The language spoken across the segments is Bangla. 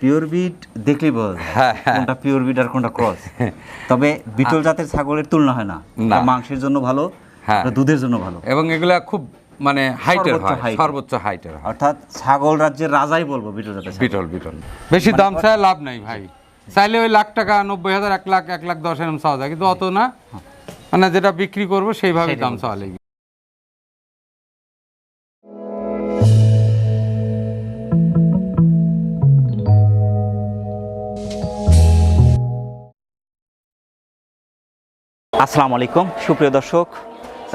পিওর বিট দেখলেই বোঝা যায় হ্যাঁ, হ্যাঁ। কোনটা পিওর বিট আর কোনটা ক্রস তবে বিটল জাতের ছাগলের তুলনা হয় না। মাংসের জন্য ভালো হ্যাঁ। দুধের জন্য ভালো। এবং এগুলা খুব মানে হাইটের হয় সর্বোচ্চ হাইটের হয়। অর্থাৎ ছাগল রাজ্যের রাজাই বলব বিটল জাতের বিটল বিটল। বেশি দাম চায় লাভ নাই ভাই। চাইলে ওই লাখ টাকা নব্বই হাজার এক লাখ এক লাখ দশ এরকম চাওয়া যায়। কিন্তু অত না। মানে যেটা বিক্রি করব সেইভাবে দাম। চাওয়া লাগবে আসসালামু আলাইকুম। সুপ্রিয় দর্শক,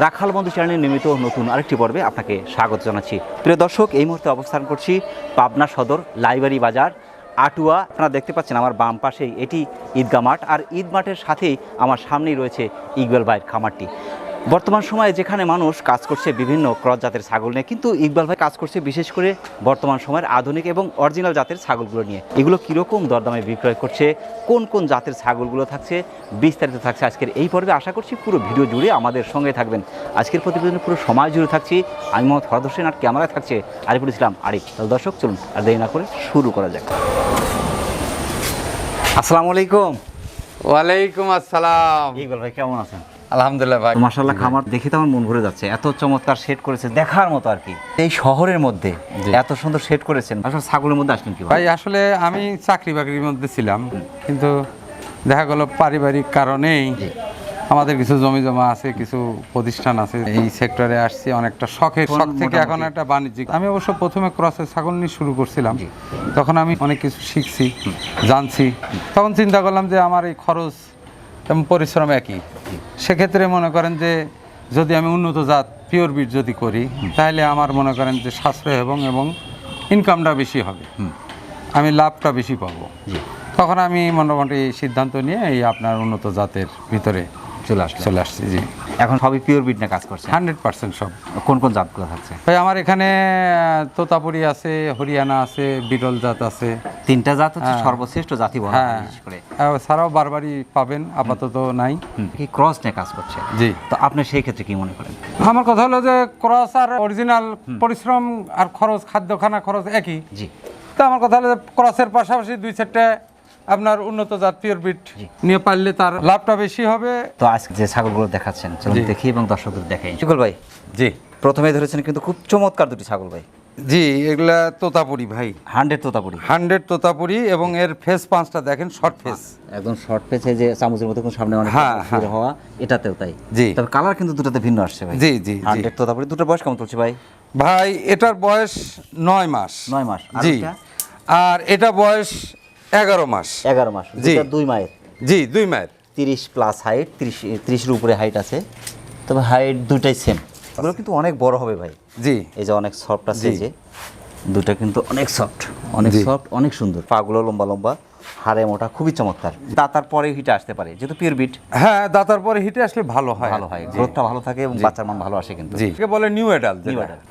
রাখাল বন্ধু চ্যানেলের নিয়মিত নতুন আরেকটি পর্বে আপনাকে স্বাগত জানাচ্ছি। প্রিয় দর্শক, এই মুহূর্তে অবস্থান করছি পাবনা সদর লাইব্রেরি বাজার, আটুয়া। আপনারা দেখতে পাচ্ছেন আমার বাম পাশেই এটি ঈদগা মাঠ, আর ঈদ মাঠের সাথেই আমার সামনেই রয়েছে ইকবাল ভাইয়ের খামারটি। বর্তমান সময়ে যেখানে মানুষ কাজ করছে বিভিন্ন ক্রস জাতের ছাগল নিয়ে কিন্তু ইকবাল ভাই কাজ করছে বিশেষ করে বর্তমান সময়ের আধুনিক এবং অরিজিনাল জাতের ছাগলগুলো নিয়ে। এগুলো কীরকম দরদামে বিক্রয় করছে কোন কোন জাতের ছাগলগুলো থাকছে বিস্তারিত থাকছে আজকের এই পর্বে। আশা করছি পুরো ভিডিও জুড়ে আমাদের সঙ্গে থাকবেন। আজকের প্রতিবেদনে পুরো সময় জুড়ে থাকছি। আমি মোহাম্মদ ফরদ হোসেন আর ক্যামেরায় থাকছে আরিফুল ইসলাম। আরিফ তাহলে দর্শক চলুন আর দেরি না করে শুরু করা যাক। আসসালামু আলাইকুম। ওয়ালাইকুম আসসালাম। ইকবাল ভাই কেমন আছেন? আলহামদুলিল্লাহ ভাই। মাশাল্লাহ খামার দেখে তো আমার মন ভরে যাচ্ছে। এত চমৎকার সেট করেছে দেখার মতো আর কি। এই শহরের মধ্যে। এত সুন্দর সেট করেছেন আসলে ছাগলের মধ্যে আসলেন কি ভাই আসলে আমি চাকরি বাকরির মধ্যে ছিলাম কিন্তু দেখা গেল পারিবারিক কারণেই আমাদের কিছু জমি জমা আছে কিছু প্রতিষ্ঠান আছে এই সেক্টরে আসছি অনেকটা শখের শখ থেকে এখন একটা বাণিজ্যিক। আমি অবশ্য প্রথমে ক্রসের ছাগল নিয়ে শুরু করছিলাম তখন আমি অনেক কিছু শিখছি জানছি তখন চিন্তা করলাম যে আমার এই খরচ এবং পরিশ্রম একই। সেক্ষেত্রে মনে করেন যে যদি আমি উন্নত জাত পিওর বিট যদি করি তাহলে আমার মনে করেন যে সাশ্রয় এবং এবং ইনকামটা বেশি হবে। আমি লাভটা বেশি পাবো। তখন আমি মোটামুটি সিদ্ধান্ত নিয়ে এই আপনার উন্নত জাতের ভিতরে চলে আসলে। চলে আসছি জি। এখন সবই পিওর বিট না কাজ করছে। হান্ড্রেড পার্সেন্ট সব। কোন কোন জাতগুলো থাকছে ভাই আমার এখানে তোতাপুরি আছে হরিয়ানা আছে বিরল জাত আছে। তিনটা জাত হচ্ছে হ্যাঁ। সর্বশ্রেষ্ঠ জাতি বলা হ্যাঁ করে। ছাড়াও বারবারই পাবেন আপাতত নাই। কি ক্রস নিয়ে কাজ করছে। জি। তো আপনি সেই ক্ষেত্রে কি মনে করেন? আমার কথা হলো যে ক্রস আর অরিজিনাল পরিশ্রম আর খরচ খাদ্য খানা খরচ একই। জি। তো আমার কথা হলো যে ক্রসের পাশাপাশি দুই চারটে আপনার উন্নত জাত পিওর বিট নিয়ে পারলে তার লাভটা বেশি হবে। তো আজকে যে ছাগলগুলো দেখাচ্ছেন চলুন দেখি এবং দর্শকদের দেখাই। শুকল ভাই জি। প্রথমে ধরেছেন কিন্তু খুব চমৎকার দুটি ছাগল ভাই। জি এগুলা তোতাপুরি ভাই। হান্ড্রেড তোতাপুরি। হান্ড্রেড তোতাপুরি এবং এর ফেস পাঁচটা দেখেন শর্ট ফেস একদম শর্ট পেছে যে চামচের মতো কোনো সামনে অনেক হ্যাঁ, বের হওয়া এটাতেও তাই। জি। তবে কালার কিন্তু দুটাতে ভিন্ন আসছে ভাই। জি, জি, জি। হান্ড্রেড তোতাপুরি দুটো বয়স কেমন চলছে ভাই? ভাই এটার বয়স নয় মাস। নয় মাস। জি। আর এটা বয়স এগারো মাস। এগারো মাস। জি। দুই মায়ের। জি দুই মায়ের। তিরিশ প্লাস হাইট তিরিশ তিরিশের উপরে হাইট আছে। তবে হাইট দুটাই সেম এগুলো কিন্তু অনেক বড় হবে ভাই। জি। এই যে অনেক সফট আছে। যে দুটা কিন্তু অনেক সফট অনেক সফট অনেক সুন্দর। পাগুলো লম্বা লম্বা। হাড়ে মোটা খুবই চমৎকার। দাতার পরে হিটে আসতে পারে যেহেতু পিওর বিট হ্যাঁ দাতার পরে হিটে আসলে ভালো হয়। ভালো হয় গ্রোথটা ভালো থাকে এবং বাচ্চার মান ভালো আসে কিন্তু। জি। একে বলে নিউ অ্যাডাল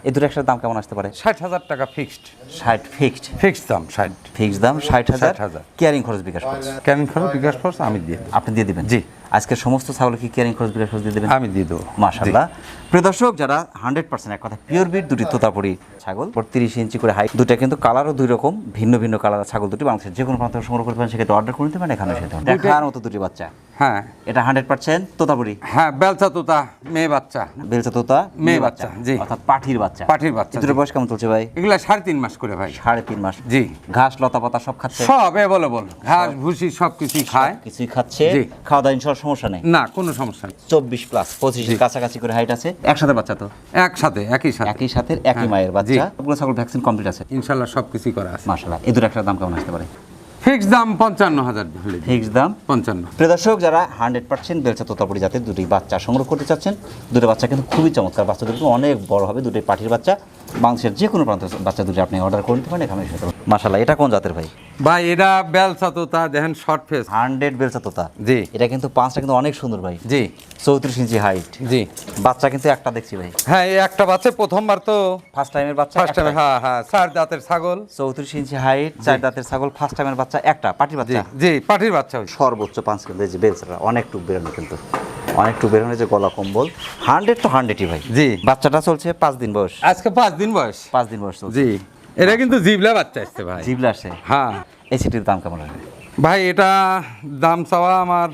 এই দুটো একসাথে দাম কেমন আসতে পারে? ষাট হাজার টাকা ফিক্সড ষাট ফিক্সড ফিক্সড দাম ষাট। ফিক্সড দাম ষাট হাজার। হাজার। ক্যারিং খরচ বিকাশ খরচ। ক্যারিং খরচ বিকাশ খরচ আমি দিয়ে আপনি দিয়ে দিবেন? জি। আজকের সমস্ত ছাগল কি কেয়ারিং খরচ বিকাশ খরচ দিয়ে দেবেন? আমি দিয়ে দেবো। মাশাল্লাহ প্রিয় দর্শক যারা হান্ড্রেড পার্সেন্ট এক কথা পিওর বিট দুটি তোতাপুরি ছাগল তিরিশ ইঞ্চি করে হাইট দুটা কিন্তু কালারও দুই রকম ভিন্ন ভিন্ন কালার ছাগল দুটি বাংলাদেশের যে কোনো প্রান্ত সংগ্রহ করতে পারেন সেক্ষেত্রে অর্ডার করে নিতে পারেন এখানে সেটা। দেখার মতো দুটি বাচ্চা। হ্যাঁ। এটা হান্ড্রেড পার্সেন্ট তোতাপুরি? হ্যাঁ বেলচা তোতা মেয়ে বাচ্চা। বেলচা তোতা মেয়ে বাচ্চা, জি। অর্থাৎ পাঠির বাচ্চা। পাঠির বাচ্চা, জি। বয়স কেমন চলছে ভাই? এগুলা সাড়ে তিন মাস করে ভাই। সাড়ে তিন মাস। জি। ঘাস লতা পাতা সব খাচ্ছে? সব অ্যাভেলেবল ঘাস ভুসি সব কিছুই খায়। কিছুই খাচ্ছে। খাওয়া দাওয়া ইনশাল্লাহ সমস্যা নেই। না কোনো সমস্যা নেই। চব্বিশ প্লাস পঁচিশ কাছাকাছি করে হাইট আছে। একসাথে বাচ্চা তো? একসাথে একই সাথে। একই সাথে একই হ্যাঁ, মায়ের। বাচ্চা। ওগুলো ছাগল ভ্যাকসিন কমপ্লিট আছে। ইনশাল্লাহ সব কিছুই করা আছে। মাশাল্লাহ এই দুটো একটা দাম কেমন আসতে পারে? ফিক্স দাম পঞ্চান্ন হাজার ফিক্স দাম? পঞ্চান্ন। যারা হান্ড্রেড পার্সেন্ট বেলচা তোতাপুরি জাতের দুটি বাচ্চা সংগ্রহ করতে চাচ্ছেন দুটো বাচ্চা কিন্তু খুবই চমৎকার বাচ্চা দুটো অনেক বড় হবে দুটি পাঠির বাচ্চা। বাংলাদেশের যে কোনো প্রান্তের বাচ্চা দুটো আপনি অর্ডার করে নিতে পারেন এখানে সেটা মাশাল্লাহ এটা কোন জাতের ভাই? ভাই এটা বেলচা তোতা দেখেন শর্ট ফেস হান্ড্রেড বেলচা তোতা। জি। এটা কিন্তু পাঁচটা কিন্তু অনেক সুন্দর ভাই। জি। চৌত্রিশ ইঞ্চি হাইট জি। বাচ্চা কিন্তু একটা দেখছি ভাই। হ্যাঁ এই একটা বাচ্চা প্রথমবার তো ফার্স্ট টাইমের বাচ্চা ফার্স্ট টাইম হ্যাঁ হ্যাঁ চার দাঁতের ছাগল। চৌত্রিশ ইঞ্চি হাইট চার দাঁতের ছাগল ফার্স্ট টাইমের বাচ্চা একটা পাটির বাচ্চা। জি পাটির বাচ্চা সর্বোচ্চ পাঁচ কেজি যে বেলচাটা অনেক টুক বেরোনো কিন্তু। অনেক টুক বেরোনো যে গলা কম্বল। হান্ড্রেড তো হান্ড্রেডই ভাই। জি। বাচ্চাটা চলছে পাঁচ দিন বয়স। আজকে পাঁচ দিন বয়স। পাঁচ দিন বয়স চলছে। জি। এটা কিন্তু জিবলা বাচ্চা আসছে ভাই। জিবলা আসে হ্যাঁ। এই সিটির দাম কেমন হবে? ভাই এটা দাম চাওয়া আমার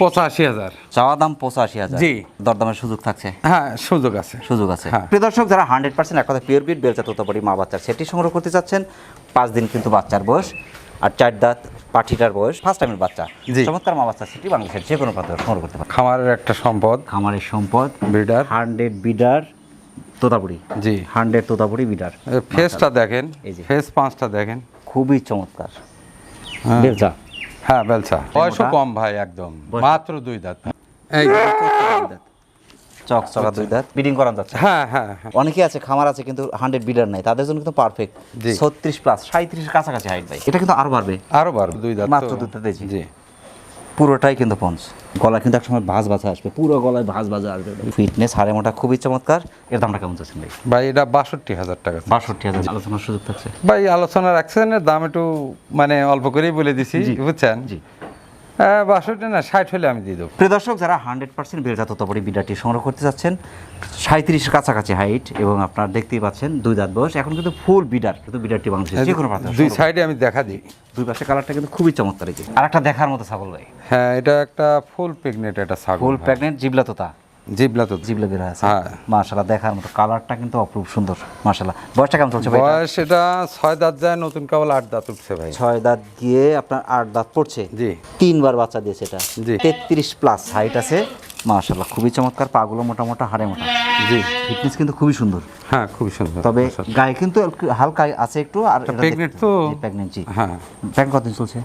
পঁচাশি হাজার। চাওয়া দাম পঁচাশি হাজার। জি। দরদামের সুযোগ থাকছে? হ্যাঁ সুযোগ আছে। সুযোগ আছে। হ্যাঁ। প্রিয় দর্শক যারা হান্ড্রেড পার্সেন্ট এক কথা পিওর বিট বেলচা তোতাপাড়ি মা বাচ্চার সেটি সংগ্রহ করতে চাচ্ছেন পাঁচ দিন কিন্তু বাচ্চার বয়স। আর চার দাঁত পাঠিটার বয়স ফার্স্ট টাইমের বাচ্চা। জি। চমৎকার মা বাচ্চা সেটি বাংলাদেশের যে কোনো প্রান্তে সংগ্রহ করতে পারে খামারের একটা সম্পদ। খামারের সম্পদ। ব্রিডার। Hundred breeder Totapuri. জি। হান্ড্রেড তোতাপুরি বিডার ফেসটা দেখেন। এই যে। ফেস পাঁচটা দেখেন। খুবই চমৎকার। হ্যাঁ। বেলচা। হ্যাঁ বেলসা বয়সও কম ভাই একদম। মাত্র দুই দাঁত। এই চক চকা দুই দাঁত বিডিং করান যাচ্ছে। হ্যাঁ হ্যাঁ হ্যাঁ। অনেকে আছে খামার আছে কিন্তু হান্ড্রেড বিডার নাই। তাদের জন্য কিন্তু পারফেক্ট। ছত্রিশ প্লাস সাঁত্রিশের কাছাকাছি হাইট ভাই। এটা কিন্তু আরও বাড়বে। আরও বার দুই দাঁত মাত্র। দুই দাঁত। জি। পুরোটাই কিন্তু পঞ্চ। গলা কিন্তু একসময় ভাজ ভাজা আসবে। পুরো গলায় ভাজ ভাজা আসবে। ফিটনেস হাড়ে মোটা খুবই চমৎকার। এর দামটা কেমন চাচ্ছেন ভাই? ভাই এটা বাষট্টি হাজার টাকা বাষট্টি হাজার আলোচনার সুযোগ থাকছে। ভাই আলোচনা রাখছেন দাম একটু মানে অল্প করেই বলে দিছি। বুঝছেন? জি। বাষট্টি না ষাট হলে আমি দিয়ে দেবো। প্রিয় দর্শক যারা হান্ড্রেড পার্সেন্ট বেলজাত ততপরি বিডারটি সংগ্রহ করতে চাচ্ছেন সাঁত্রিশের কাছাকাছি হাইট এবং আপনারা দেখতেই পাচ্ছেন দুই দাঁত বয়স এখন কিন্তু ফুল বিডার কিন্তু বিডারটি বাংলাদেশ যে কোনো দুই সাইডে আমি দেখা দিই। দুই পাশে কালারটা কিন্তু খুবই চমৎকার। আর একটা দেখার মতো ছাগল ভাই। হ্যাঁ এটা একটা ফুল প্রেগনেন্ট একটা ছাগল ফুল প্রেগনেন্ট জিবলা জিবলা বের হ্যাঁ। দেখার মতো কালারটা কিন্তু অপরূপ সুন্দর বয়সটা কেমন চলছে ভাই? বয়স এটা দাঁত যায় নতুন কেবল দাঁত উঠছে ভাই। দাঁত গিয়ে আপনার দাঁত পড়ছে? জি। তিনবার বাচ্চা দিয়েছে এটা। জি। তেত্রিশ প্লাস হাইট আছে। খুবই চমৎকার পাগুলো মোটা মোটা হাড়ে মোটা। জি। ফিটনেস কিন্তু খুবই সুন্দর। হ্যাঁ খুবই সুন্দর। তবে গায়ে কিন্তু হালকা আছে একটু আর pregnant তো? প্রেগনেন্ট জি। হ্যাঁ। প্রেগনেন্ট কতদিন চলছে?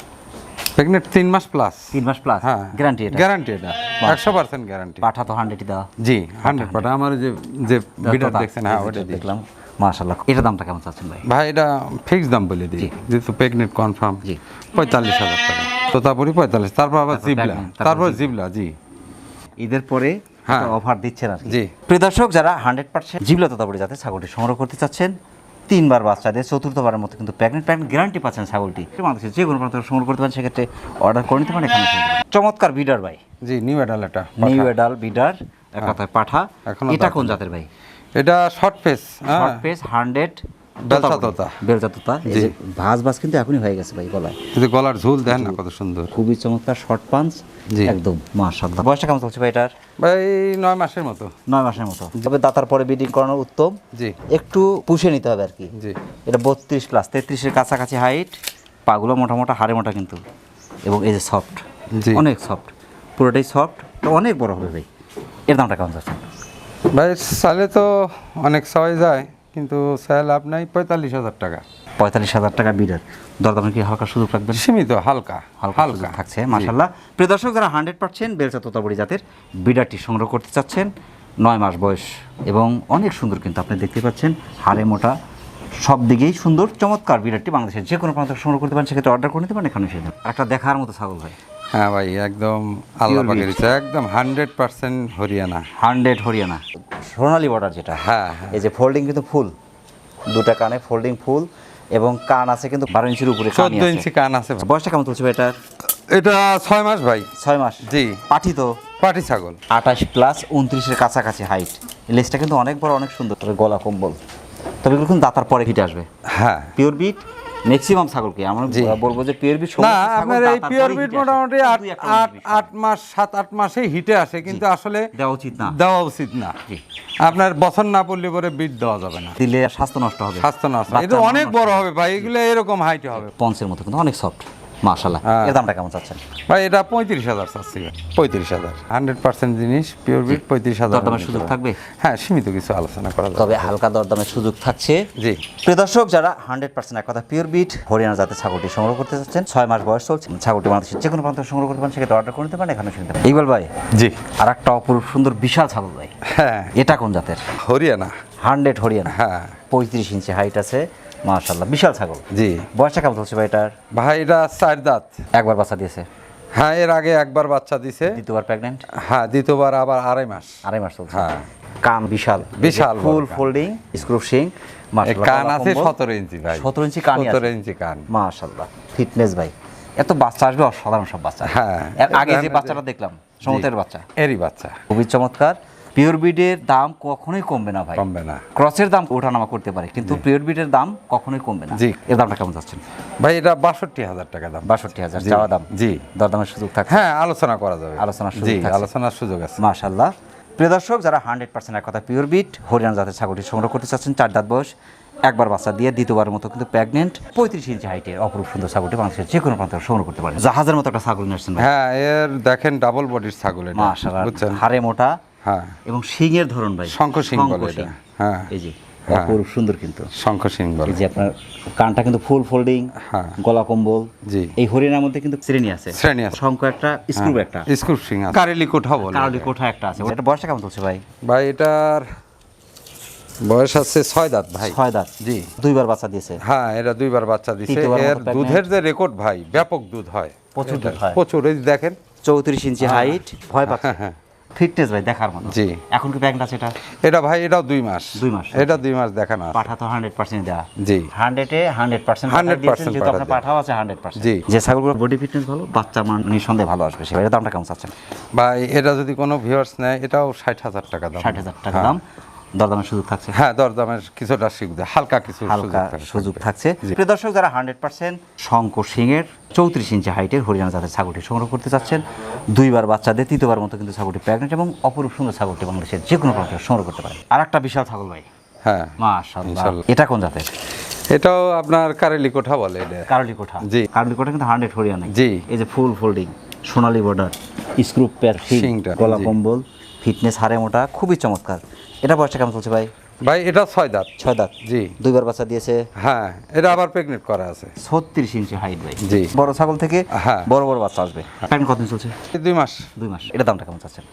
প্রেগনেন্ট তিন মাস প্লাস তিন মাস প্লাস হ্যাঁ। গ্যারান্টি এটা? গ্যারান্টি এটা। একশো পার্সেন্ট গ্যারান্টি পাঠা তো হান্ড্রেডই দেওয়া জি হান্ড্রেড পার্সেন্ট আমার যে যে তোতা, দেখছেন হ্যাঁ ওটা দেখলাম। মাশাল্লাহ এটা দামটা কেমন চাচ্ছেন ভাই? ভাই এটা ফিক্স দাম বলে দিই। যেহেতু প্রেগনেন্ট কনফার্ম জি। পঁয়তাল্লিশ হাজার টাকা। তোতাপুরি পঁয়তাল্লিশ। তারপর আবার জিবলা তারপর তারপর জিবলা জি। ঈদের পরে হ্যাঁ। অফার দিচ্ছেন আর কি। জি। প্রিয় দর্শক যারা হান্ড্রেড পার্সেন্ট জিবলা তোতাপুরি যাতে ছাগলটি সংগ্রহ করতে চাচ্ছেন তিনবার বাচ্চা দেয় চতুর্থবারের মতো কিন্তু প্রেগনেন্ট প্রেগনেন্ট গ্যারান্টি পাচ্ছেন ছাগলটি। মানুষের যে কোনো প্রান্ত সংগ্রহ করতে পারেন সেক্ষেত্রে অর্ডার করে নিতে পারেন এখানে চমৎকার বিডার ভাই। জি নিউ এডাল এটা নিউ এডাল বিডার এক কথায় পাঠা। এটা কোন জাতের ভাই? এটা শর্ট ফেস হ্যাঁ। শর্ট পেস হান্ড্রেড বেলচা তোতা। এই যে ভাজ ভাজ কিন্তু এখনই হয়ে গেছে ভাই গলায়। কিন্তু গলার ঝুল দেন না কত সুন্দর। খুবই চমৎকার শর্ট পাঞ্চ। একদম মাশাআল্লাহ। বয়সটা কেমন চলছে ভাই এটার? ভাই নয় মাসের মতো। নয় মাসের মতো। তবে দাতার পরে বিডিং করানো উত্তম। জি। একটু পুষে নিতে হবে আর কি। জি। এটা বত্রিশ প্লাস তেত্রিশের কাছাকাছি হাইট পাগুলো মোটা মোটা হাড়ে মোটা কিন্তু। এবং এই যে সফট জি। অনেক সফট পুরোটাই সফট তো অনেক বড় হবে ভাই। এর দামটা কেমন যাচ্ছে ভাই সালে তো অনেক সবাই যায় কিন্তু সালে লাভ নাই পঁয়তাল্লিশ হাজার টাকা। পঁয়তাল্লিশ হাজার টাকা বিডার দরদামে কি হালকা সুযোগ রাখবেন? সীমিত হালকা হালকা থাকছে মাশাল্লাহ প্রিয় দর্শক যারা হান্ড্রেড পার্সেন্ট বেলচা তোতাবড়ি জাতের বিডারটি সংগ্রহ করতে চাচ্ছেন নয় মাস বয়স এবং অনেক সুন্দর কিন্তু আপনি দেখতে পাচ্ছেন হাড়ে মোটা সব দিকেই সুন্দর চমৎকার বিরাটটি বাংলাদেশের যে কোনো প্রান্ত সংগ্রহ করতে পারেন সেক্ষেত্রে অর্ডার করে নিতে পারেন এখানে সেটা একটা দেখার মতো ছাগল ভাই। হ্যাঁ ভাই একদম আল্লাহ পাকের ইচ্ছা, একদম hundred percent Haryana. Hundred Haryana. সোনালি বর্ডার যেটা। হ্যাঁ হ্যাঁ। এই যে ফোল্ডিং কিন্তু ফুল। দুটা কানে ফোল্ডিং ফুল এবং কান আছে কিন্তু বারো ইঞ্চির উপরে চোদ্দ ইঞ্চি কান আছে। বয়সটা কেমন চলছে ভাই এটার? এটা ছয় মাস ভাই। ছয় মাস? জি। পাঠি তো? পাটি ছাগল। আঠাশ প্লাস উনত্রিশের কাছাকাছি হাইট লেজটা কিন্তু অনেক বড় অনেক সুন্দর। গলা কম্বল। তবে এগুলো কিন্তু দাতার পরে হিটে আসবে। হ্যাঁ। পিওর বিট ম্যাক্সিমাম ছাগলকে আমরা বলব যে পিওর বিট না আপনার এই পিওর বিট মোটামুটি আট আট মাস সাত আট মাসে হিটে আসে কিন্তু আসলে দেওয়া উচিত না। দেওয়া উচিত না। আপনার বছর না পড়লে পরে বিট দেওয়া যাবে না। দিলে স্বাস্থ্য নষ্ট হবে। স্বাস্থ্য নষ্ট এটা অনেক বড় হবে। ভাই এগুলো এরকম হাইটে হবে। পঞ্চের মতো কিন্তু অনেক সফট মাশাল্লাহ হ্যাঁ। এর দামটা কেমন চাচ্ছেন? ভাই এটা পঁয়ত্রিশ হাজার চাচ্ছি পঁয়ত্রিশ হাজার। হান্ড্রেড পার্সেন্ট জিনিস পিওর বিট পঁয়ত্রিশ হাজার দরদামের সুযোগ থাকবে? হ্যাঁ সীমিত কিছু আলোচনা করা তবে হালকা দরদামের সুযোগ থাকছে। জি। প্রিয় দর্শক যারা হান্ড্রেড পার্সেন্ট এক কথা পিওর বিট হরিয়ানা জাতের ছাগলটি সংগ্রহ করতে চাচ্ছেন ছয় মাস বয়স চলছে ছাগলটি বাংলাদেশের যে কোনো প্রান্ত সংগ্রহ করতে পারেন সেক্ষেত্রে অর্ডার করে নিতে পারেন এখানে শুনতে পারেন। এইবার ভাই জি। আর একটা অপরূপ সুন্দর বিশাল ছাগল ভাই। হ্যাঁ। এটা কোন জাতের? হরিয়ানা। হান্ড্রেড হরিয়ানা। হ্যাঁ। পঁয়ত্রিশ ইঞ্চি হাইট আছে। মাশাল্লাহ বিশাল ছাগল। জি। বয়সটা কেমন চলছে ভাই এটার? ভাই এটা চার দাঁত। একবার বাচ্চা দিয়েছে? হ্যাঁ এর আগে একবার বাচ্চা দিছে দ্বিতীয়বার প্রেগনেন্ট হ্যাঁ দ্বিতীয়বার আবার আড়াই মাস। আড়াই মাস চলছে। হ্যাঁ। কান বিশাল। বিশাল ফুল। ফোল্ডিং স্ক্রুপ সিং কান আছে সতেরো ইঞ্চি ভাই। সতেরো ইঞ্চি কান সতেরো ইঞ্চি কান। মাশাল্লাহ ফিটনেস ভাই। এত বাচ্চা আসবে অসাধারণ সব বাচ্চা। হ্যাঁ। আগে যে বাচ্চাটা দেখলাম সমতের বাচ্চা। এরই বাচ্চা। খুবই চমৎকার। পিওর বিডের দাম কখনোই কমবে না ভাই। কমবে না। ক্রসের দাম ওঠানামা করতে পারে কিন্তু পিওর বিডের দাম কখনোই কমবে না। জি। এর দামটা কেমন যাচ্ছেন ভাই এটা বাষট্টি হাজার টাকা দাম। বাষট্টি হাজার চাওয়া দাম? জি। দরদামের সুযোগ থাকে হ্যাঁ আলোচনা করা যাবে। আলোচনার সুযোগ জি আলোচনার সুযোগ আছে। মাশাল্লাহ প্রিয় দর্শক যারা হান্ড্রেড পার্সেন্ট এক কথা পিওর বিট হরিয়ানা জাতের ছাগলটি সংগ্রহ করতে চাচ্ছেন চার দাঁত বয়স একবার বাচ্চা দিয়ে দ্বিতীয়বারের মতো কিন্তু প্রেগনেন্ট পঁয়ত্রিশ ইঞ্চি হাইটের অপরূপ সুন্দর ছাগলটি বাংলাদেশের যে কোনো প্রান্ত সংগ্রহ করতে পারেন। জাহাজের মতো একটা ছাগল নিয়ে আসছেন হ্যাঁ এর দেখেন ডাবল বডির ছাগল বুঝছেন? হাড়ে মোটা হ্যাঁ। এবং শিংয়ের ধরন ভাই। শঙ্খ সিং বলে এটা। হ্যাঁ। এই যে হ্যাঁ। অপরূপ সুন্দর কিন্তু। শঙ্খ সিং বলে। এই যে আপনার কানটা কিন্তু ফুল ফোল্ডিং হ্যাঁ। গলা কম্বল। জি। এই হরিণার মধ্যে কিন্তু শ্রেণি আছে। শ্রেণি আছে। শঙ্খ একটা স্ক্রুপ একটা। স্কুপ সিং আছে। কারেলি কোঠা বলে। কারলি কোঠা একটা আছে। এটা বয়সটা কেমন চলছে ভাই? ভাই এটার বয়স আছে ছয় দাঁত ভাই। ছয় দাঁত। জি। দুইবার বাচ্চা দিয়েছে। হ্যাঁ এরা দুইবার বাচ্চা মতো এর দুধের যে রেকর্ড ভাই ব্যাপক দুধ হয়। প্রচুর দুধ হয়। প্রচুর। এই দেখেন। চৌত্রিশ ইঞ্চি হাইট ভয় পাচ্ছে হ্যাঁ। ফিটনেস ভাই দেখার মতো। জি। এখন কি প্যাকেট আছে এটা? এটা ভাই এটাও দুই মাস। দুই মাস। এটা দুই মাস দেখানো আছে। পাঠা তো হান্ড্রেড পার্সেন্ট দেওয়া জি। হান্ড্রেডে হান্ড্রেড পার্সেন্ট 100% যেহেতু আপনার পাঠাও আছে হান্ড্রেড পার্সেন্ট জি। যে ছাগলগুলো বডি ফিটনেস ভালো বাচ্চা মান নিঃসন্দেহে ভালো আসবে সেটা দামটা কেমন চাচ্ছেন? ভাই এটা যদি কোনো ভিউয়ার্স নেয় এটাও ষাট হাজার টাকা দাম। ষাট হাজার টাকা হ্যাঁ। দাম। দরদামের সুযোগ থাকছে? হ্যাঁ দরদামের কিছুটা সুবিধা হালকা কিছু হালকা সুযোগ থাকছে। প্রিয় দর্শক যারা হান্ড্রেড পার্সেন্ট শঙ্কর সিংয়ের চৌত্রিশ ইঞ্চি হাইটের হরিয়ানা জাতের ছাগলটি সংগ্রহ করতে চাচ্ছেন দুইবার বাচ্চা দিয়ে তৃতীয়বার মতো কিন্তু ছাগলটি প্রেগনেন্ট এবং অপরূপ সুন্দর ছাগলটি বাংলাদেশের যে কোনো প্রান্তে সংগ্রহ করতে পারে আর একটা বিশাল ছাগল ভাই। হ্যাঁ মাশাআল্লাহ। এটা কোন জাতের? এটাও আপনার কারেলি কোঠা বলে এটা। কারলি কোঠা জি। কারলি কোঠা কিন্তু হান্ড্রেড হরিয়ানা জি। এই যে ফুল ফোল্ডিং সোনালী বর্ডার স্ক্রুপ প্যার গলা কম্বল ফিটনেস হারে মোটা খুবই চমৎকার। এটা বয়সটা কেমন চলছে ভাই? ভাই এটা ছয় দাঁত। ছয় দাঁত? জি। দুইবার বাচ্চা দিয়েছে? হ্যাঁ এটা আবার প্রেগনেন্ট করা আছে। ছত্রিশ ইঞ্চি হাইট ভাই। জি। বড় ছাগল থেকে হ্যাঁ। বড় বড় বাচ্চা আসবে। প্যান্ট কতদিন চলছে? দুই মাস। দুই মাস। এটা দামটা কেমন চাচ্ছেন?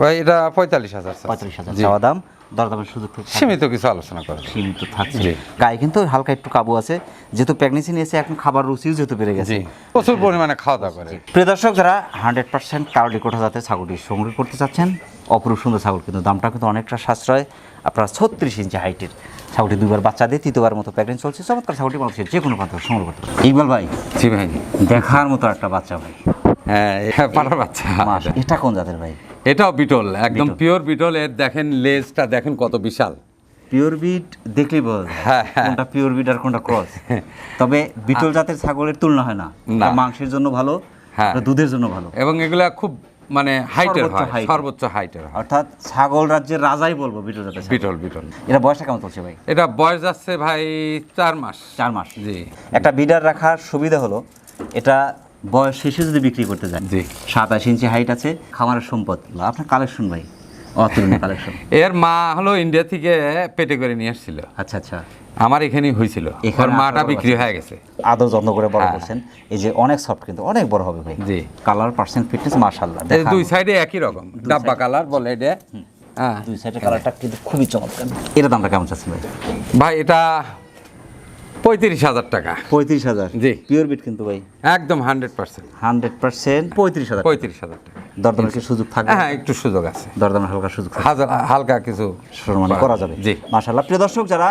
ভাই এটা পঁয়তাল্লিশ হাজার পঁয়তাল্লিশ হাজার। দাম? দরদামের সুযোগ সীমিত কিছু আলোচনা করে সীমিত থাকছে। গায়ে কিন্তু হালকা একটু কাবু আছে। যেহেতু প্রেগনেন্সি নিয়েছে এখন খাবার রুচিও যেহেতু বেড়ে গেছে। প্রচুর পরিমাণে খাওয়া দাওয়া করে। প্রিয় দর্শক যারা হান্ড্রেড পার্সেন্ট কারলি কোঠা জাতের ছাগলটি সংগ্রহ করতে চাচ্ছেন অপরূপ সুন্দর ছাগল কিন্তু দামটা কিন্তু অনেকটা সাশ্রয়। আপনারা ছত্রিশ ইঞ্চি হাইটের ছাগলটি দুবার বাচ্চা দিয়ে তৃতীয়বার মতো প্রেগনেন্ট চলছে। চমৎকার ছাগলটি মানুষের যে কোনো থেকে সংগ্রহ করতে পারে ইকবাল ভাই জি ভাই। দেখার মতো একটা বাচ্চা ভাই। হ্যাঁ এটা পাঠার বাচ্চা। এটা কোন জাতের ভাই? এটাও বিটল একদম পিওর বিটল। এর দেখেন লেজটা দেখেন কত বিশাল। পিওর বিট দেখলেই বল। কোনটা পিওর বিট আর কোনটা ক্রস তবে বিটল জাতের ছাগলের তুলনা হয় না। মাংসের জন্য ভালো হ্যাঁ। দুধের জন্য ভালো। এবং এগুলা খুব মানে হাইটের হয় সর্বোচ্চ হাইটের হয়। অর্থাৎ ছাগল রাজ্যের রাজাই বলব বিটল জাতের বিটল বিটল। এটা বয়সটা কেমন চলছে ভাই? এটা বয়স যাচ্ছে ভাই চার মাস। চার মাস। জি। একটা বিডার রাখার সুবিধা হলো এটা বয়স শেষে যদি বিক্রি করতে জি। সাতাশ ইঞ্চি হাইট আছে খামারের সম্পদ। আপনার কালেকশন ভাই কালেকশন এর মা হলো ইন্ডিয়া থেকে পেটে করে নিয়ে এসেছিল আচ্ছা আচ্ছা। আমার এখানেই হয়েছিল। এখানে ওর মাটা বিক্রি হয়ে গেছে। আদৌ যত্ন করে বড় হ্যাঁ। করছেন? এই যে অনেক সফট কিন্তু অনেক বড় হবে ভাই। জি। কালার পার্সেন্ট ফিটনেস মাশাআল্লাহ দুই সাইডে একই রকম। ডাব্বা কালার বলে এটা। হ্যাঁ। দুই সাইডের কালারটা কিন্তু খুবই চমৎকার। এটা দামটা কেমন চাচ্ছেন ভাই? ভাই এটা পঁয়ত্রিশ হাজার টাকা। পঁয়ত্রিশ হাজার? জি। পিওর বিট কিন্তু ভাই? একদম হান্ড্রেড পার্সেন্ট। Hundred percent? পঁয়ত্রিশ হাজার পঁয়ত্রিশ হাজার টাকা। দরদামের কি সুযোগ থাকবে? হ্যাঁ একটু সুযোগ আছে। দরদামের হালকা সুযোগ হালকা কিছু সম্মান করা যাবে। জি। মাশাআল্লাহ। প্রিয় দর্শক যারা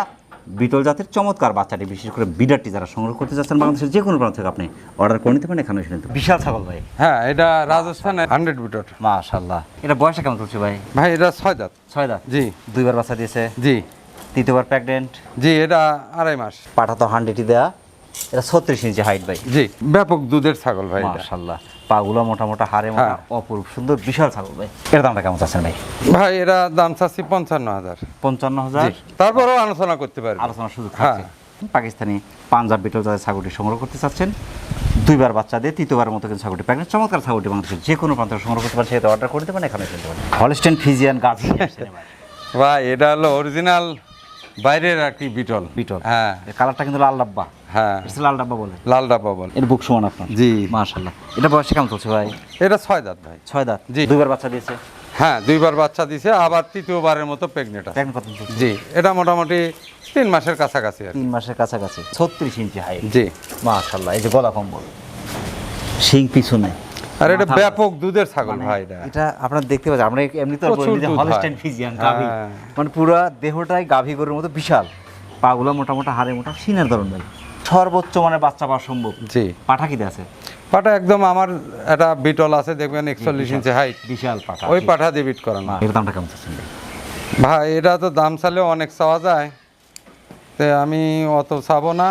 বিটল জাতের চমৎকার বাচ্চাটি বিশেষ করে বিডারটি যারা সংগ্রহ করতে চাচ্ছেন বাংলাদেশের যে কোনো প্রান্ত থেকে আপনি অর্ডার করে নিতে পারেন এখানে এসে নিতে বিশাল ছাগল ভাই। হ্যাঁ এটা রাজস্থানে হান্ড্রেড মিটার মাশাআল্লাহ। এটা বয়সটা কেমন চলছে ভাই? ভাই এটা ছয় দাঁত। ছয় দাঁত? জি। দুইবার বাচ্চা দিয়েছে? জি। তৃতীয়বার প্রেগনেন্ট জি এটা আড়াই মাস। পাঠা তো হান্ড্রেডই দেয়া। এটা ছত্রিশ ইঞ্চি হাইট ভাই। জি ব্যাপক দুধের ছাগল ভাই এটা। মাশাআল্লাহ। পাগুলো মোটা মোটা মোটা হ্যাঁ। অপরূপ সুন্দর বিশাল ছাগল ভাই। এর দামটা কেমন চাচ্ছেন ভাই? ভাই এরা দাম চাচ্ছি পঞ্চান্ন হাজার পঞ্চান্ন হাজার তারপরেও আলোচনা করতে পারবে। আলোচনার সুযোগ হ্যাঁ। থাকছে। পাকিস্তানি পাঞ্জাব বিটল যাদের ছাগলটি সংগ্রহ করতে চাচ্ছেন দুইবার বাচ্চা দিয়ে তৃতীয়বারের মতো কিন্তু ছাগলটি প্যাকেট চমৎকার ছাগলটি বাংলাদেশের যে কোনো প্রান্তে সংগ্রহ করতে পারেন সেটা অর্ডার করে দিতে পারেন এখানে কিনতে পারেন হলস্টেন ফিজিয়ান গাছ ভাই এটা হলো অরিজিনাল বাইরের আর কি বিটল। বিটল। হ্যাঁ। কালারটা কিন্তু লাল ডাব্বা। হ্যাঁ। লাল ডাব্বা বলে। লাল ডাব্বা বল। এর বুক সমান আপনার। জি। মাশাল্লাহ এটা বয়সে কেমন চলছে ভাই? এটা ছয় দাঁত ভাই। ছয় দাঁত। জি। দুইবার বাচ্চা দিয়েছে? হ্যাঁ দুইবার বাচ্চা দিছে আবার তৃতীয়বারের মতো প্রেগনেন্ট জি এটা মোটামুটি তিন মাসের কাছাকাছি তিন মাসের কাছাকাছি। ছত্রিশ ইঞ্চি হাইট জি। মাশাল্লাহ এই যে গলা কম্বল। শিং পিছনে আর এটা ব্যাপক দুধের ছাগল ভাই এটা। এটা আপনারা দেখতে পাচ্ছেন আমরা এমনি তো বলি যে হয়। ফিজিয়ান গাভী। মানে পুরো দেহটাই গাভী গরুর মতো বিশাল। পাগুলো মোটা মোটা হাড়ে মোটা সিনের ধরন ভাই সর্বোচ্চ মানে বাচ্চা পাওয়া সম্ভব। জি। পাঠা কিতে আছে? পাঠা একদম আমার একটা বিটল আছে দেখবেন একচল্লিশ ইঞ্চি হাইট বিশাল পাঠা ওই পাঠা দিয়ে বিট করানো। এর দামটা কেমন চাচ্ছেন ভাই? ভাই এটা তো দাম চালেও অনেক চাওয়া যায়। তো আমি অত চাবো না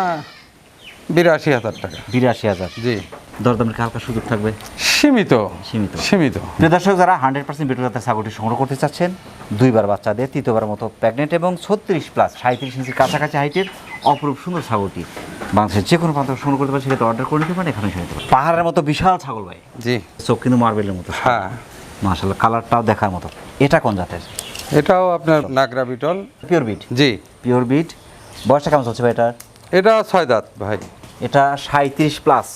বিরাশি হাজার টাকা। বিরাশি হাজার। জি। দরদামের হালকা সুযোগ থাকবে? সীমিত। সীমিত। সীমিত। প্রিয় দর্শক যারা হান্ড্রেড পার্সেন্ট বেটু জাতের ছাগলটি সংগ্রহ করতে চাচ্ছেন দুইবার বাচ্চা দিয়ে তৃতীয়বার মতো প্রেগনেন্ট এবং ছত্রিশ প্লাস সাঁত্রিশ ইঞ্চির কাছাকাছি হাইটের অপরূপ সুন্দর ছাগলটি বাংলাদেশের যে কোনো প্রান্ত সংগ্রহ করতে পারে সেক্ষেত্রে অর্ডার করে নিতে পারেন এখানে এসে নিতে পারেন। পাহাড়ের মতো বিশাল ছাগল ভাই। জি। চোখ কিন্তু মার্বেলের মতো হ্যাঁ। মাশাল্লাহ কালারটাও দেখার মতো। এটা কোন জাতের? এটাও আপনার নাগরা বিটল। পিওর বিট জি। পিওর বিট বয়সটা কেমন চলছে ভাই এটার? এটা ছয় দাঁত ভাই। এটা সাঁত্রিশ প্লাস।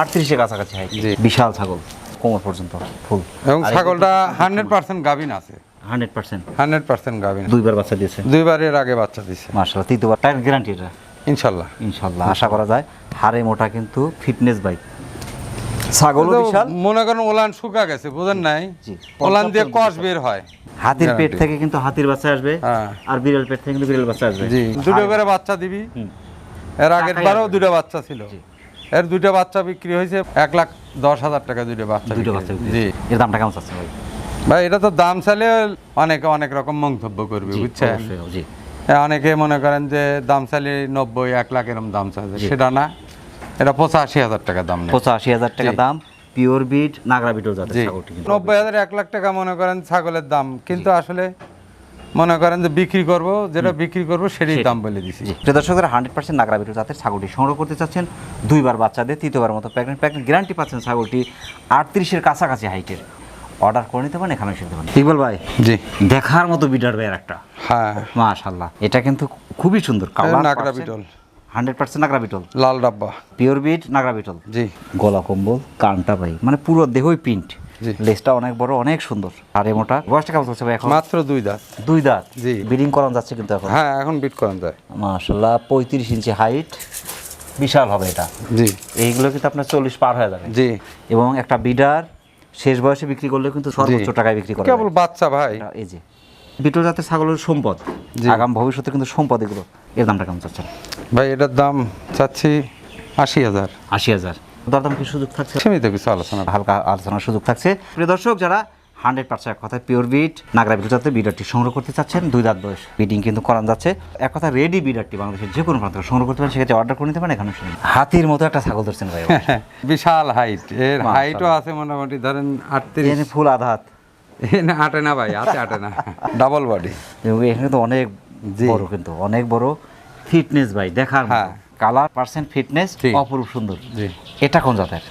আটত্রিশের কাছাকাছি হাইট বিশাল ছাগল কোমর পর্যন্ত ফুল এবং ছাগলটা হান্ড্রেড পার্সেন্ট গাভিন আছে। হান্ড্রেড পার্সেন্ট হান্ড্রেড পার্সেন্ট গাভিন। দুইবার বাচ্চা দিয়েছে। দুইবারের আগে বাচ্চা দিছে মাশাল্লাহ তৃতীয়বার গ্যারান্টি এটা। ইনশাল্লাহ ইনশাল্লাহ আশা করা যায় হাড়ে মোটা কিন্তু ফিটনেস বাইক ছাগলও তো বিশাল। মনে করেন ওলান শুকা গেছে বুঝেন নাই? ওলান দিয়ে কষ বের হয়। হাতির পেট থেকে কিন্তু হাতির বাচ্চা আসবে হ্যাঁ। আর বিড়াল পেট থেকে কিন্তু বিড়াল বাচ্চা আসবে। দুটো করে বাচ্চা দিবি? এর আগের বারেও দুটো বাচ্চা ছিল। এর দুইটা বাচ্চা বিক্রি হয়েছে এক লাখ দশ হাজার টাকা দুটো বাচ্চা দুটো বাচ্চা জি এর দামটা কেমন চাচ্ছে ভাই? ভাই এটা তো দাম চাইলে অনেকে অনেক রকম মন্তব্য করবে জি, বুঝছেন? জি। অনেকে মনে করেন যে দাম চাইলে নব্বই এক লাখ এরকম দাম চাইছে সেটা না। এটা পঁচাশি হাজার টাকা দাম পঁচাশি হাজার টাকা দাম পিওর বিট নাগরা জি। নব্বই হাজার এক লাখ টাকা মনে করেন ছাগলের দাম। কিন্তু আসলে মনে করেন যে বিক্রি করব যেটা বিক্রি করব সেটাই। দাম বলে দিছি। জি। প্রিয় দর্শকরা হান্ড্রেড পার্সেন্ট নাগরা জাতের ছাগলটি সংগ্রহ করতে চাচ্ছেন। দুইবার বাচ্চা দিয়ে তৃতীয়বার মতো প্রেগনেন্ট প্রেগনেন্ট গ্যারান্টি পাচ্ছেন ছাগলটি আটত্রিশের কাছাকাছি হাইটের অর্ডার করে নিতে পারেন এখানে শিখতে পারেন ইকবাল ভাই জি। দেখার মতো বিডার ভাই একটা। হ্যাঁ। মাশাল্লাহ এটা কিন্তু খুবই সুন্দর। Colour Nagra Beetal. Hundred percent Nagra Beetal. লাল ডাব্বা। পিওর বিট নাগরা বিটল। জি। গলা কম্বল কানটা ভাই মানে পুরো দেহই প্রিন্ট। লেজটা অনেক বড় অনেক সুন্দর। আর এ মোটা বয়সটা কেমন চলছে ভাই এখন? মাত্র দুই দাঁত। দুই দাঁত? জি। বিডিং করানো যাচ্ছে কিন্তু এখন? হ্যাঁ এখন বিট করানো যায়। মাশাল্লাহ পঁয়ত্রিশ ইঞ্চি হাইট বিশাল হবে এটা। জি। এইগুলো কিন্তু আপনার চল্লিশ পার হয়ে যাবে। জি। এবং একটা বিডার শেষ বয়সে বিক্রি করলে কিন্তু সর্বোচ্চ টাকায় বিক্রি করে কেবল বাচ্চা ভাই। এই যে। বিটল জাতের ছাগলের সম্পদ। আগাম ভবিষ্যতে কিন্তু সম্পদ এগুলো। এর দামটা কেমন চাচ্ছেন? ভাই এটার দাম চাচ্ছি আশি হাজার। আশি হাজার। দরদাম কি সুযোগ থাকছে? সীমিত কিছু আলোচনা হালকা আলোচনার সুযোগ থাকছে। প্রিয় দর্শক যারা হান্ড্রেড পার্সেন্ট কথায় পিওর বিট নাগরা বিট জাতের বিডারটি সংগ্রহ করতে চাচ্ছেন দুই দাঁত বয়স বিডিং কিন্তু করান যাচ্ছে। এক কথা রেডি বিডারটি বাংলাদেশের যে কোনো প্রান্ত সংগ্রহ করতে পারেন সেক্ষেত্রে অর্ডার করে নিতে পারেন এখানে হাতির মতো একটা ছাগল ধরছেন ভাই। বিশাল হাইট এর হাইটও আছে মোটামুটি ধরেন আটত্রিশ। ফুল আধা হাত। না আটে না ভাই আছে আটে না। ডাবল বডি এখানে তো অনেক বড় কিন্তু অনেক বড় ফিটনেস ভাই দেখার হ্যাঁ। কালার পার্সেন্ট ফিটনেস অপরূপ সুন্দর। জি। এটা কোন জাতের?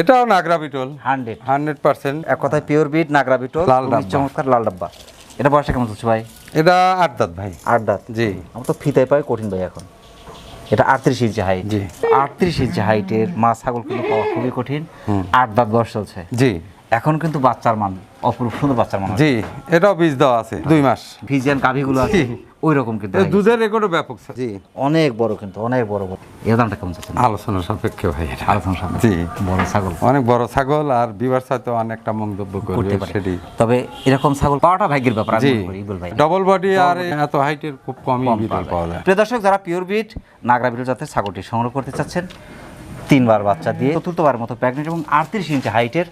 এটাও Nagra Beetal. Hundred. Hundred percent এক কথায় পিওর বিট নাগরা বিটল লাল চমৎকার লাল ডাব্বা। এটা বয়সটা কেমন চলছে ভাই? এটা আট দাঁত ভাই। আট দাঁত? জি। আমার তো ফিতায় পাই কঠিন ভাই এখন। এটা আটত্রিশ ইঞ্চি হাইট জি। আটত্রিশ ইঞ্চি হাইটের মা ছাগল কিন্তু পাওয়া খুবই কঠিন। আট দাঁত বয়স চলছে। জি। এখন কিন্তু বাচ্চার মান অপরূপ সুন্দর বাচ্চার মান জি এটাও বীজ দেওয়া আছে দুই মাস। ভিজিয়ান গাভিগুলো আছে। ওই রকম কিন্তু দুধের রেকর্ডও ব্যাপক। জি অনেক বড় কিন্তু অনেক বড় বড়। এর দামটা কেমন চাচ্ছেন? আলোচনার সাপেক্ষে ভাই এটা। আলোচনা সামনে জি। বড় ছাগল। অনেক বড় ছাগল আর বিবার সাথে অনেকটা মন্তব্য করতে সেটি। তবে এরকম ছাগল পাওয়াটা ভাগ্যের ব্যাপার আমি জি। ডবল বডি আর এত হাইটের খুব কমই কম পাওয়া যায়। প্রিয় দর্শক যারা পিওর বিট নাগরা বিট জাতের ছাগলটি সংগ্রহ করতে চাচ্ছেন তিনবার বাচ্চা দিয়ে চতুর্থবার মতো প্রেগনেন্ট এবং আটত্রিশ ইঞ্চি হাইটের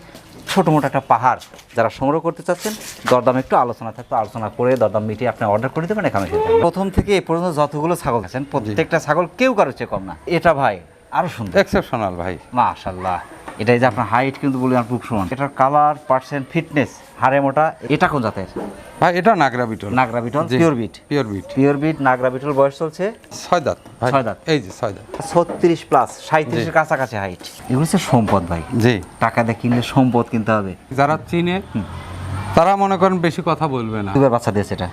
ছোট মোটো একটা পাহাড় যারা সংগ্রহ করতে চাচ্ছেন দরদাম একটু আলোচনা থাকতো আলোচনা করে দরদাম মিটিয়ে আপনি অর্ডার করে দেবেন এখানে প্রথম থেকে এ পর্যন্ত যতগুলো ছাগল আছেন প্রত্যেকটা ছাগল কেউ কারও চেয়ে কম না। এটা ভাই আরও সুন্দর। এক্সেপশনাল ভাই। মাশাল্লাহ এটাই যে আপনার হাইট কিন্তু বলি আর বুক সমান। এটার কালার পার্সেন্ট ফিটনেস হাড়ে মোটা এটা কোন জাতের? ভাই এটা নাগরা বিটল। নাগরা বিটল পিওর বিট পিওর বিট পিওর বিট নাগরা বিটল বয়স চলছে ছয় দাঁত ভাই। ছয় দাঁত। এই যে ছয় দাঁত। ছত্রিশ প্লাস সাঁত্রিশের কাছাকাছি হাইট এগুলো হচ্ছে সম্পদ ভাই। জি। টাকা দিয়ে কিনলে সম্পদ কিনতে হবে। যারা চিনে তারা মনে করেন বেশি কথা বলবে না। দুবার বাচ্চা দিয়েছে এটা।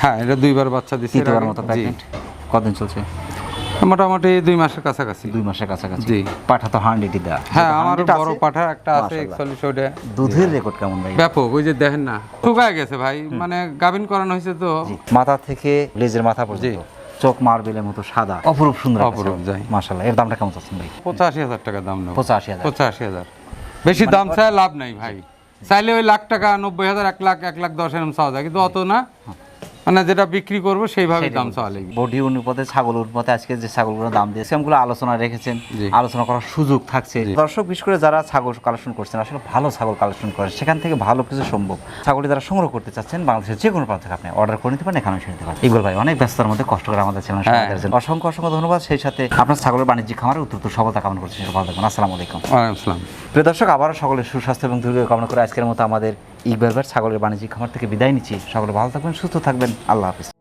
হ্যাঁ এটা দুইবার বাচ্চা তৃতীয়বার আগে। মতো জি। কদিন চলছে? মোটামুটি দুই মাসের কাছাকাছি। দুই মাসের কাছাকাছি। জি। পাঠা তো হান্ডিটি দেওয়া হ্যাঁ আমার বড় পাঠা একটা আছে। একচল্লিশ ওটা দুধের রেকর্ড কেমন ভাই? ব্যাপক ওই যে দেখেন না শুকায় গেছে ভাই। মানে গাভিন করানো হয়েছে তো। মাথা থেকে লেজের মাথা পর্যন্ত। চোখ মার্বেলের মতো সাদা। অপরূপ সুন্দর অপরূপ, যাই। মাশাল্লাহ এর দামটা কেমন চাচ্ছেন ভাই? পঁচাশি হাজার টাকা দাম নেব। পঁচাশি হাজার। পঁচাশি হাজার। বেশি দাম চাই লাভ নাই ভাই। চাইলে ওই লাখ টাকা নব্বই হাজার এক লাখ এক লাখ দশ এরকম চাওয়া যায়। কিন্তু অত না। মানে যেটা বিক্রি করব সেইভাবে দাম চাওয়া লাগবে বডি অনুপাতে ছাগল অনুপাতে আজকে যে ছাগলগুলো দাম দিয়েছে সেগুলো আলোচনা রেখেছেন আলোচনা করার সুযোগ থাকছে। দর্শক বিশেষ করে যারা ছাগল কালেকশন করছেন আসলে ভালো ছাগল কালেকশন করে সেখান থেকে ভালো কিছু সম্ভব। ছাগলটি যারা সংগ্রহ করতে চাচ্ছেন বাংলাদেশের যে কোনো প্রান্ত থেকে আপনি অর্ডার করে নিতে পারেন এখানে এসে নিতে পারেন। ইকবাল ভাই অনেক ব্যস্ততার মধ্যে কষ্ট করে আমাদের চ্যানেল। অসংখ্য অসংখ্য ধন্যবাদ। সেই সাথে আপনার ছাগলের বাণিজ্যিক খামারে উত্তর সফলতা কামনা করছি। ভালো থাকবেন। আসসালামু আলাইকুম। প্রিয় দর্শক আবারও সকলের সুস্বাস্থ্য এবং দীর্ঘ কামনা করে আজকের মতো আমাদের ইকবাল ছাগলের বাণিজ্যিক খামার থেকে বিদায় নিচ্ছি। সকলে ভালো থাকবেন সুস্থ থাকবেন। আল্লাহ হাফিজ।